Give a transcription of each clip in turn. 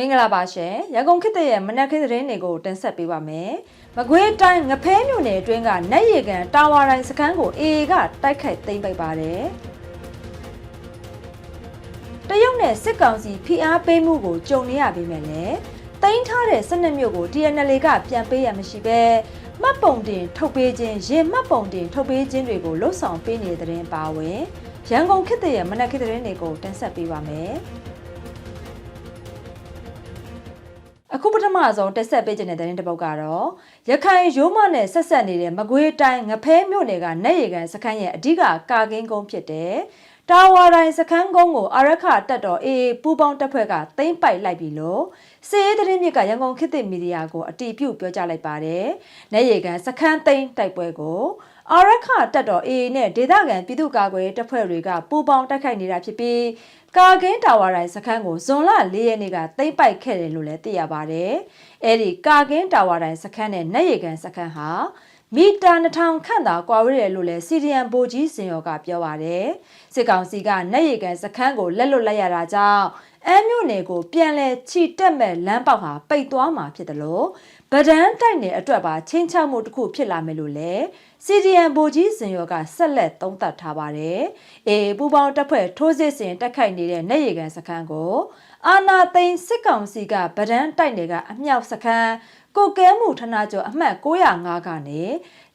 မင်္ဂလာပါရှင်ရန်ကုန်ခေတ်သစ်ရဲ့မနက်ခင်းသတင်းတွေကိုတင်ဆက်ပေးပါမယ်။မကွေးတိုင်းငဖဲမြို့နယ်အတွင်းကနတ်ရေကန်တာဝါတိုင်းစခန်းကို AA ကတိုက်ခိုက်သိမ်းပိုက်ပါတယ်။တရုတ်နဲ့စစ်ကောင်စီဖိအားပေးမှုကိုကြုံနေရပေမဲ့လည်းတိန်းထားတဲ့12မြို့ကို TNL ကပြန်ပေးရမရှိပဲမှတ်ပုံတင်ထုတ်ပေးခြင်းရင်မှတ်ပုံတင်ထုတ်ပေးခြင်းတွေကိုလှုပ်ဆောင်ပေးနေတဲ့တဲ့ပါဝင်ရန်ကုန်ခေတ်သစ်ရဲ့မနက်ခင်းသတင်းတွေကိုတင်ဆက်ပေးပါမယ်။ အခုပထမဆုံးတက်ဆက်ပေးခြင်းတဲ့တဲ့တစ်ပုတ်ကတော့ရခိုင်ရိုးမနဲ့ဆက်ဆက်နေတဲ့မကွေးတိုင်းငဖဲမြို့နယ်ကနတ်ရေကန်စခန်းရဲ့အဓိကကာကင်းကုန်းဖြစ်တဲ့တာဝါတိုင်းစခန်းကုန်းကိုအာရခတက်တော်အေးပူပေါင်းတပ်ဖွဲ့ကသိမ်းပိုက်လိုက်ပြီလို့စီးရေးသတင်းမြစ်ကရန်ကုန်ခေတ်သစ်မီဒီယာကိုအတီးပြုတ်ပြောကြားလိုက်ပါတယ်။နတ်ရေကန်စခန်းသိမ်းတိုက်ပွဲကိုအာရခတက်တော်အေးနဲ့ဒေသခံပြည်သူ့ကာကွယ်တပ်ဖွဲ့တွေကပူပေါင်းတိုက်ခိုက်နေတာဖြစ်ပြီး ကာကင်းတာဝါတိုင်းစခန်းကိုဇွန်လ၄ရက်နေ့ကသိမ်းပိုက်ခဲ့တယ်လို့လည်းသိရပါတယ်။အဲဒီကာကင်းတာဝါတိုင်းစခန်းနဲ့နတ်ရေကန်စခန်းဟာမီတာ2000ခန့်သာကွာဝေးတယ်လို့လည်းစီဒီအမ်ဘိုကြီးစင်ရော်ကပြောပါတယ်။စစ်ကောင်စီကနတ်ရေကန်စခန်းကိုလက်လွတ်လိုက်ရတာကြောင့်အမ်းမြို့နယ်ကိုပြန်လဲချီတက်မဲ့လမ်းပေါက်ဟာပိတ်သွားမှာဖြစ်တယ်လို့ ဗဒန်းတိုက်နယ်အတွက်ပါချင်းချောက်မှုတစ်ခုဖြစ်လာမယ်လို့လည်း CDN ဘိုကြီးစင်ရောကဆက်လက်သုံးသပ်ထားပါတယ်။အေပူပေါင်းတပ်ဖွဲ့ထိုးစစ်ဆင်တက်ခိုက်နေတဲ့နေရီကန်စခန်းကိုအာနာသိန်းစစ်ကောင်စီကဗဒန်းတိုက်နယ်ကအမြောက်စခန်းကိုကဲမှုဌာနချုပ်အမှတ်905ကနေ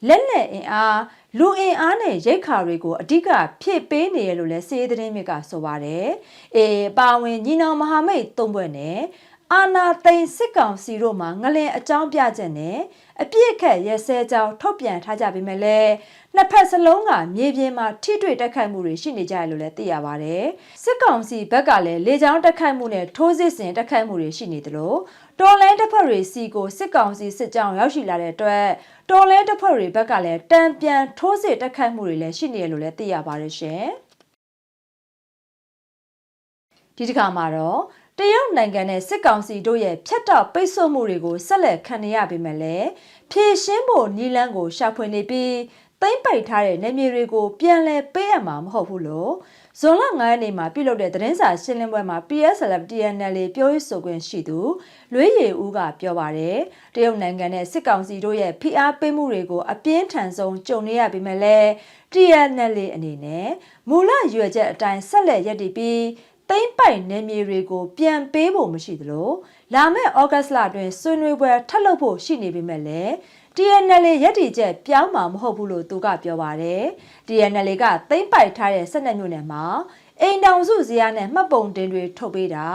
လက်လက်အင်အားလူအင်အားနဲ့ရိတ်ခါတွေကိုအဓိကဖြည့်ပေးနေရလို့လဲစီးသတင်းမြစ်ကဆိုပါတယ်။အေပါဝင်ညီနောင်မဟာမိတ်သုံးဘွဲ့နဲ့ အာနာသိန်းစစ်ကောင်စီတို့မှငလင်အကြောင်းပြချက်နဲ့အပြစ်ခက်ရဲစဲကြောင်းထုတ်ပြန်ထားကြပေမဲ့လည်းနှစ်ဖက်စလုံးကမြေပြင်မှာထိတွေ့တက်ခိုက်မှုတွေရှိနေကြတယ်လို့လည်းသိရပါဗျ။စစ်ကောင်စီဘက်ကလည်းလေကြောင်းတက်ခိုက်မှုနဲ့ထိုးစစ်ဆင်တက်ခိုက်မှုတွေရှိနေတယ်လို့တော်လိုင်းတပ်ဖွဲ့တွေစီကိုစစ်ကောင်စီစစ်ကြောင်းရောက်ရှိလာတဲ့အတွက်တော်လိုင်းတပ်ဖွဲ့တွေဘက်ကလည်းတံပြန်ထိုးစစ်တက်ခိုက်မှုတွေလည်းရှိနေတယ်လို့လည်းသိရပါတယ်ရှင်။ဒီတစ်ခါမှာတော့ တရုတ်နိုင်ငံနဲ့စစ်ကောင်စီတို့ရဲ့ဖြတ်တောက်ပိတ်ဆို့မှုတွေကိုဆက်လက်ခံနေရပေမဲ့လည်းဖြည့်ရှင်းဖို့နီလန်းကိုရှာဖွေနေပြီးသိမ့်ပိုက်ထားတဲ့နေမြေတွေကိုပြန်လည်ပေးအပ်မှာမဟုတ်ဘူးလို့ဇွန်လ9ရက်နေ့မှာပြုလုပ်တဲ့သတင်းစာရှင်းလင်းပွဲမှာ PSLF TNL ပြောရေးဆိုခွင့်ရှိသူလွေးရည်ဦးကပြောပါတယ်တရုတ်နိုင်ငံနဲ့စစ်ကောင်စီတို့ရဲ့ဖိအားပေးမှုတွေကိုအပြင်းထန်ဆုံးကြုံနေရပေမဲ့လည်း TNL အနေနဲ့မူလရွယ်ချက်အတိုင်းဆက်လက်ရည်တည်ပြီး သိမ့်ပိုက်နေမြေတွေကို ပြန်ပေးဖို့မရှိသလိုလာမယ့်ဩဂတ်လအတွင်းဆွေးနွေးပွဲထပ်လုပ်ဖို့ရှိနေပေမဲ့လည်း TNL ရက်တီချက်ပြောင်းမှာမဟုတ်ဘူးလို့သူကပြောပါတယ်။ TNL ကသိမ့်ပိုက်ထားတဲ့12မြို့နယ်မှာအိမ်တောင်စုဇယားနဲ့မှတ်ပုံတင်တွေထုတ်ပေးတာ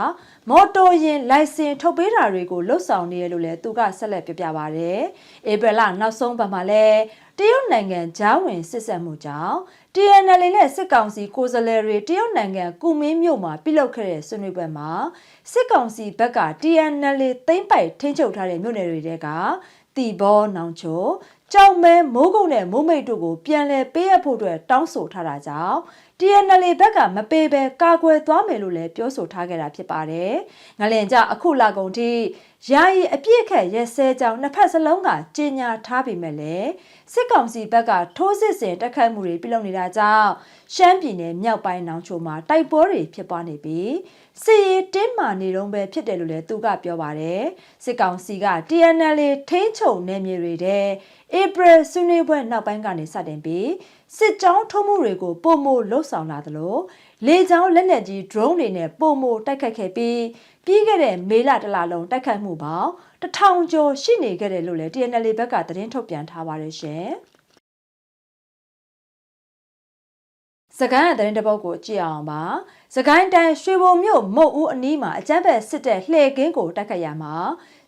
မော်တော်ယာဉ်လိုင်စင်ထုတ်ပေးတာတွေကိုလှုပ်ဆောင်နေရလို့လည်းသူကဆက်လက်ပြပြပါတယ်။ဧပြီလနောက်ဆုံးပတ်မှာလည်းတရုတ်နိုင်ငံဂျားဝင်စစ်ဆက်မှုကြောင့် TNL နဲ့စစ်ကောင်စီကိုယ်စားလှယ်တွေတရုတ်နိုင်ငံကုမင်းမြို့မှာပြုလုပ်ခဲ့တဲ့ဆွေးနွေးပွဲမှာစစ်ကောင်စီဘက်က TNL သိမ့်ပိုက်ထိန်းချုပ်ထားတဲ့မြို့နယ်တွေကတီဘောနောင်ချိုကြောင်မဲမိုးကုတ်နဲ့မိုးမိတ်တို့ကိုပြန်လည်ပေးအပ်ဖို့အတွက်တောင်းဆိုထားတာကြောင့် TNL ဘက်ကမပေးဘဲကာကွယ်သွားမယ်လို့လည်းပြောဆိုထားခဲ့တာဖြစ်ပါတယ်။ငလင်ကြအခုလာကုန်ထိယာယီအပြည့်ခက်ရဲစဲကြောင်နှစ်ဖက်စလုံးကကြေညာထားပေမဲ့လည်းစစ်ကောင်စီဘက်ကထိုးစစ်ဆင်တက်ခတ်မှုတွေပြုလုပ်နေတာကြောင့်ရှမ်းပြည်နယ်မြောက်ပိုင်းနောင်ချိုမှာတိုက်ပွဲတွေဖြစ်ပွားနေပြီးစစ်ရေးတင်းမာနေတော့ပဲဖြစ်တယ်လို့လည်းသူကပြောပါတယ်စစ်ကောင်စီက TNL ထိန်းချုပ်နယ်မြေတွေတဲ့ April ဆွေးနွေးပွဲနောက်ပိုင်းကနေစတင်ပြီး စစ်ကြောင်းထုံးမှုတွေကိုပုံမိုလှုပ်ဆောင်လာသလိုလေကြောင်းလက်နက်ကြီး drone တွေနဲ့ပုံမိုတိုက်ခတ်ခဲ့ပြီးပြီးခဲ့တဲ့မေလတလလုံးတိုက်ခတ်မှုပေါင်းတထောင်ကျော်ရှိနေခဲ့တယ်လို့လည်း TNL ဘက်ကသတင်းထုတ်ပြန်ထားပါတယ်ရှင်။ စကိုင်းတဲ့တဲ့ပုတ်ကိုကြည့်အောင်ပါ။စကိုင်းတိုင်းရွှေဘုံမြို့မုတ်ဦးအနီးမှာအကြမ်းဖက်စစ်တဲ့လှည့်ကင်းကိုတိုက်ခတ်ရမှာ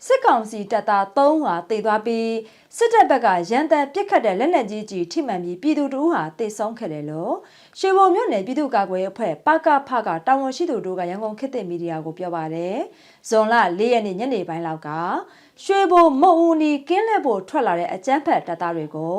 စစ်ကောင်စီတပ်သား3ဟာတေသွားပြီးစစ်တပ်ဘက်ကရန်တမ်းပစ်ခတ်တဲ့လက်နက်ကြီးကြီးထိမှန်ပြီးပြည်သူတို့ဟာတေဆုံးခဲ့တယ်လို့ရွှေဘုံမြို့နယ်ပြည်သူ့ကာကွယ်ရေးအဖွဲ့ပကဖကတာဝန်ရှိသူတို့ကရန်ကုန်ခေတ်သစ်မီဒီယာကိုပြောပါတယ်။ဇွန်လ၄ရက်နေ့ညနေပိုင်းလောက်ကရွှေဘုံမုတ်ဦးနီကင်းလက်ဖို့ထွက်လာတဲ့အကြမ်းဖက်တပ်သားတွေကို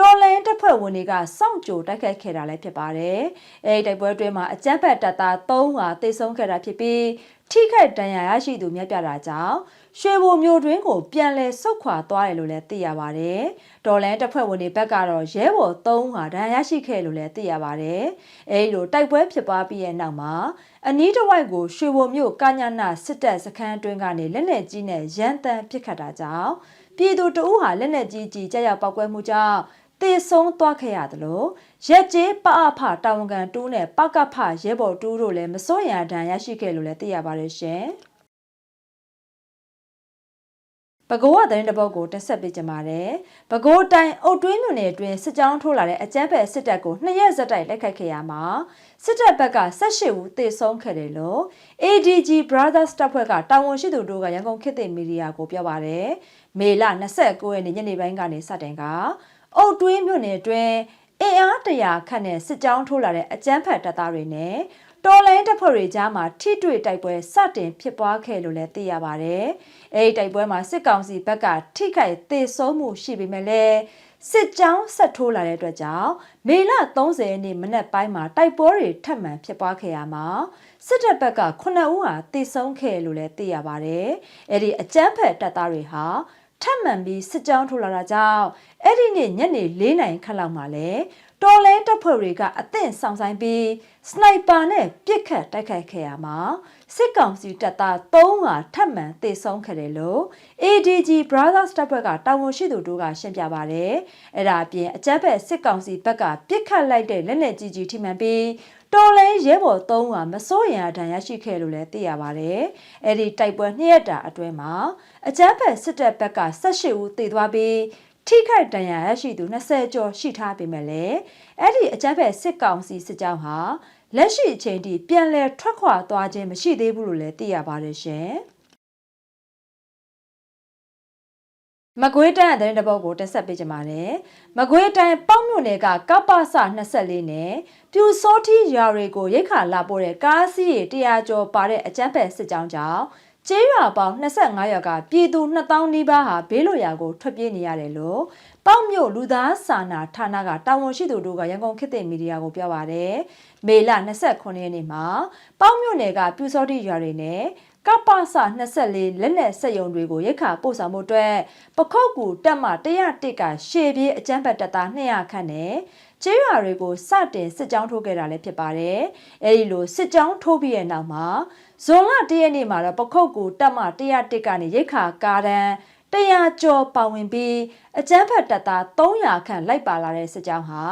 တော်လန်တပ်ဖွဲ့ဝင်တွေကစောင့်ကြိုတိုက်ခိုက်ခဲ့တာလည်းဖြစ်ပါတယ်။အဲဒီတိုက်ပွဲအတွင်းမှာအကြမ်းဖက်တပ်သား3ဟာတေဆုံးခဲ့တာဖြစ်ပြီးထိခိုက်ဒဏ်ရာရရှိသူများပြတာကြောင့်ရွှေဘိုမျိုးတွင်းကိုပြန်လည်ဆုတ်ခွာသွားတယ်လို့လည်းသိရပါတယ်။ဒေါ်လန်တပ်ဖွဲ့ဝင်တွေဘက်ကတော့ရဲဘော်3ဦးဟာဒဏ်ရာရရှိခဲ့လို့လည်းသိရပါတယ်။အဲဒီလိုတိုက်ပွဲဖြစ်ပွားပြီးရဲ့နောက်မှာအနီးတစ်ဝိုက်ကိုရွှေဘိုမျိုးကညာနာစစ်တပ်စခန်းအတွင်းကနေလက်နက်ကြီးနဲ့ရန်တမ်းပစ်ခတ်တာကြောင့်ပြည်သူတအုပ်ဟာလက်နက်ကြီးကြီးကြောက်ပောက်ကွဲမှုကြောင့် တေဆုံးသွားခဲ့ရတယ်လို့ရက်ကျေးပအဖတာဝန်ခံတူးနဲ့ပကဖရဲဘော်တူးတို့လည်းမစိုးရန်ဒဏ်ရရှိခဲ့လို့လည်းသိရပါတယ်ရှင်။ပဲခူးကသတင်းတစ်ပုဒ်ကိုတက်ဆက်ပေးကြပါမယ်။ပဲခူးတိုင်းအုတ်တွင်းမြို့နယ်အတွင်းစစ်ကြောင်းထိုးလာတဲ့အကြမ်းဖက်စစ်တပ်ကိုနှစ်ရက်ဇက်တိုက်လက်ခတ်ခဲ့ရမှာစစ်တပ်ဘက်က18ဦးသေဆုံးခဲ့တယ်လို့ ADG Brothers တပ်ဖွဲ့ကတာဝန်ရှိသူတို့ကရန်ကုန်ခေတ်သစ်မီဒီယာကိုပြောပါတယ်။မေလ29ရက်နေ့ညနေပိုင်းကနေစတင်က အုတ်တွင်းမြို့နယ်အတွင်းအင်အားတရာခန့်နဲ့စစ်ကြောင်းထိုးလာတဲ့အကြမ်းဖက်တပ်သားတွေနဲ့တော်လိုင်းတပ်ဖွဲ့တွေကြားမှာထိတွေ့တိုက်ပွဲစတင်ဖြစ်ပွားခဲ့လို့လည်းသိရပါတယ်။အဲဒီတိုက်ပွဲမှာစစ်ကောင်စီဘက်ကထိခိုက်သေဆုံးမှုရှိပေမဲ့လည်းစစ်ကြောင်းဆက်ထိုးလာတဲ့အတွက်ကြောင့်မေလ30ရက်နေ့မနက်ပိုင်းမှာတိုက်ပွဲတွေထပ်မံဖြစ်ပွားခဲ့ရမှာစစ်တပ်ဘက်က9ဦးဟာသေဆုံးခဲ့လို့လည်းသိရပါတယ်။အဲဒီအကြမ်းဖက်တပ်သားတွေဟာ ထပ်မံပြီးစစ်ကြောင်းထိုးလာတာကြောင့်အဲ့ဒီနေ့ညနေ၄နာရီခန့်လောက်မှာလဲ တော်လဲတပ်ဖွဲ့တွေကအသင့်ဆောင်ဆိုင်ပြီးစနိုက်ပါနဲ့ပစ်ခတ်တိုက်ခိုက်ခဲ့ရမှာစစ်ကောင်စီတပ်သား3ဟာထပ်မံသေဆုံးခဲ့တယ်လို့ ADG Brothers တပ်ဖွဲ့ကတာဝန်ရှိသူတို့ကရှင်းပြပါတယ်။အဲ့ဒါအပြင်အကြမ်းဖက်စစ်ကောင်စီဘက်ကပစ်ခတ်လိုက်တဲ့လက်နက်ကြီးကြီးထိမှန်ပြီးတော်လဲရဲဘော်3ဟာမစိုးရင်အတန်ရရှိခဲ့လို့လည်းသိရပါတယ်။အဲ့ဒီတိုက်ပွဲနှစ်ရက်တာအတွင်းမှာအကြမ်းဖက်စစ်တပ်ဘက်က18ဦးသေသွားပြီး ထိခိုက်ဒဏ်ရာရရှိသူ20ကျော်ရှိထားပေမဲ့လည်းအဲ့ဒီအကြမ်းဖက်စစ်ကောင်စီစစ်ကြောင်းဟာလက်ရှိအချိန်ထိပြန်လည်ထွက်ခွာသွားခြင်းမရှိသေးဘူးလို့လည်းသိရပါတယ်ရှင်။မကွေးတိုင်းတဲ့တဲ့ပုတ်ကိုတက်ဆက်ပေးကြပါမယ်။မကွေးတိုင်းပေါက်မြို့နယ်ကကပ္ပစ24နဲ့ပြူစောထီရွာတွေကိုရိတ်ခါလာပို့တဲ့ကားစီးရီ100ကျော်ပါတဲ့အကြမ်းဖက်စစ်ကြောင်းကြောင့် ကျေးရွာပေါင်း25ရွာကပြည်သူ2000နီးပါးဟာဘေးလွတ်ရာကိုထွက်ပြေးနေရတယ်လို့ပေါက်မြို့လူသားစာနာဌာနကတာဝန်ရှိသူတို့ကရန်ကုန်ခေတ်သစ်မီဒီယာကိုပြောပါတယ်။မေလ29ရက်နေ့မှာပေါက်မြို့နယ်ကပြူစောတိရွာတွေနဲ့ ကပ္ပစ24လက်နက်စက်ယုံတွေကိုရိတ်ခါပို့ဆောင်မှုအတွက်ပခုတ်ကူတက်မှ101ကရှေပြေးအကြမ်းဖက်တပ်သား200ခန့်နဲ့ကျေးရွာတွေကိုစတင်စစ်ကြောင်းထိုးခဲ့တာလည်းဖြစ်ပါတယ်။အဲဒီလိုစစ်ကြောင်းထိုးပြီးတဲ့နောက်မှာဇွန်လ၁ရက်နေ့မှာတော့ပခုတ်ကူတက်မှ101ကနေရိတ်ခါကားတန်း100ကျော်ပါဝင်ပြီးအကြမ်းဖက်တပ်သား300ခန့်လိုက်ပါလာတဲ့စစ်ကြောင်းဟာ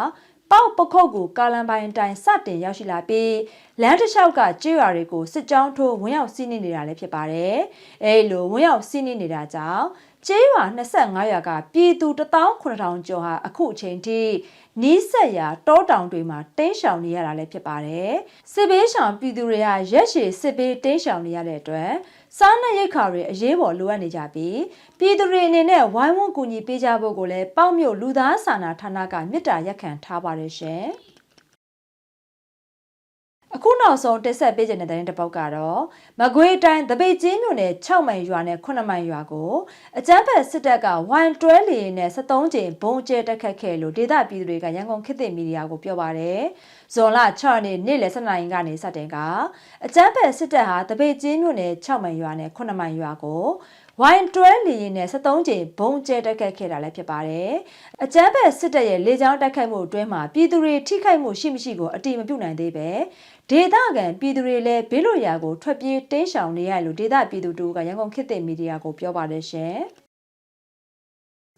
ပေါက်ပခုတ်ကိုကာလန်ပိုင်းတိုင်းစတင်ရောက်ရှိလာပြီးလမ်းတစ်လျှောက်ကကျေးရွာတွေကိုစစ်ကြောင်းထိုးဝင်ရောက်စီးနင်းနေတာလည်းဖြစ်ပါတယ်။အဲလိုဝင်ရောက်စီးနင်းနေတာကြောင့် ကျေးရွာ25ရွာကပြည်သူ18000ကျော်ဟာအခုအချိန်ထိနီးစက်ရာတောတောင်တွေမှာတင်းရှောင်နေရတာလည်းဖြစ်ပါတယ်။စစ်ဘေးရှောင်ပြည်သူတွေကရက်ရှည်စစ်ဘေးတင်းရှောင်နေရတဲ့အတွက်စားနပ်ရိက္ခာတွေအရေးပေါ်လိုအပ်နေကြပြီးပြည်သူတွေအနေနဲ့ဝိုင်းဝန်းကူညီပေးကြဖို့ကိုလည်းပေါ့မြို့လူသားစာနာဌာနကမေတ္တာရက်ခံထားပါတယ်ရှင်။ အခုနောက်ဆုံးတက်ဆက်ပေးခြင်းတဲ့တဲ့ပေါက်ကတော့မကွေးတိုင်းတပိတ်ချင်းမြို့နယ်6မိုင်ရွာနဲ့9မိုင်ရွာကိုအကြမ်းဖက်စစ်တပ်ကဝိုင်တွဲလီနဲ့73ကြိမ်ဘုံကျဲတက်ခတ်ခဲ့လို့ဒေသပြည်သူတွေကရန်ကုန်ခေတ်သစ်မီဒီယာကိုပြောပါတယ်။ ဇွန်လ6ရက်နေ့နေ့လယ်7နာရီကနေစတင်ကအကြမ်းဖက်စစ်တပ်ဟာတပိတ်ချင်းမြို့နယ်6မိုင်ရွာနဲ့9မိုင်ရွာကိုဝိုင်တွဲလီရင်နဲ့73ကြိမ်ဘုံကျဲတက်ခတ်ခဲ့တာလည်းဖြစ်ပါတယ်။အကြမ်းဖက်စစ်တပ်ရဲ့လေကြောင်းတိုက်ခိုက်မှုအတွင်းမှာပြည်သူတွေထိခိုက်မှုရှိမရှိကိုအတိမပြုနိုင်သေးပဲဒေသခံပြည်သူတွေလည်းဘေးလွတ်ရာကိုထွက်ပြေးတင်းရှောင်နေရလို့ဒေသပြည်သူတို့ကရန်ကုန်ခေတ်သစ်မီဒီယာကိုပြောပါတယ်ရှင်။